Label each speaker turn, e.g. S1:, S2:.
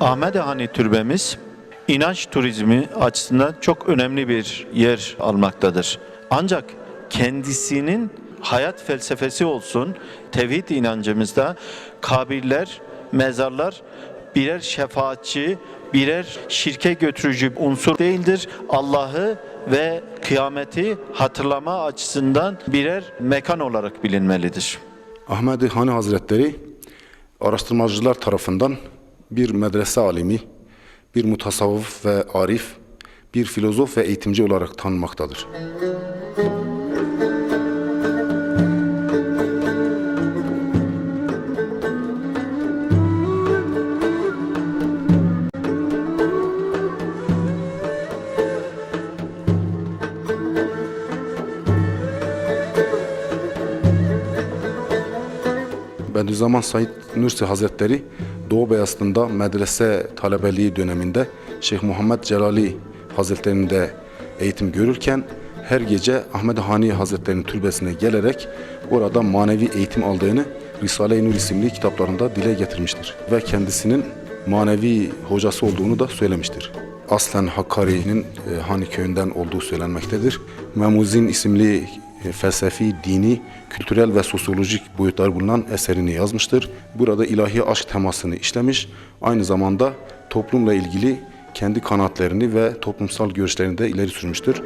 S1: Ahmet Hani Türbemiz inanç turizmi açısından çok önemli bir yer almaktadır. Ancak kendisinin hayat felsefesi olsun, tevhid inancımızda kabirler, mezarlar birer şefaatçi, birer şirke götürücü unsur değildir. Allah'ı ve kıyameti hatırlama açısından birer mekan olarak bilinmelidir.
S2: Ahmet Hani Hazretleri araştırmacılar tarafından bir medrese alimi, bir mutasavvıf ve arif, bir filozof ve eğitimci olarak tanınmaktadır. Bediüzzaman Said Nursi Hazretleri Doğu Beyazıt'ında medrese talebeliği döneminde Şeyh Muhammed Celali Hazretleri'nde eğitim görürken her gece Ahmet Hani Hazretleri'nin türbesine gelerek orada manevi eğitim aldığını Risale-i Nur isimli kitaplarında dile getirmiştir. Ve kendisinin manevi hocası olduğunu da söylemiştir. Aslen Hakkari'nin e, Hani köyünden olduğu söylenmektedir. Memuzin isimli felsefi, dini, kültürel ve sosyolojik boyutlar bulunan eserini yazmıştır. Burada ilahi aşk temasını işlemiş, aynı zamanda toplumla ilgili kendi kanaatlerini ve toplumsal görüşlerini de ileri sürmüştür.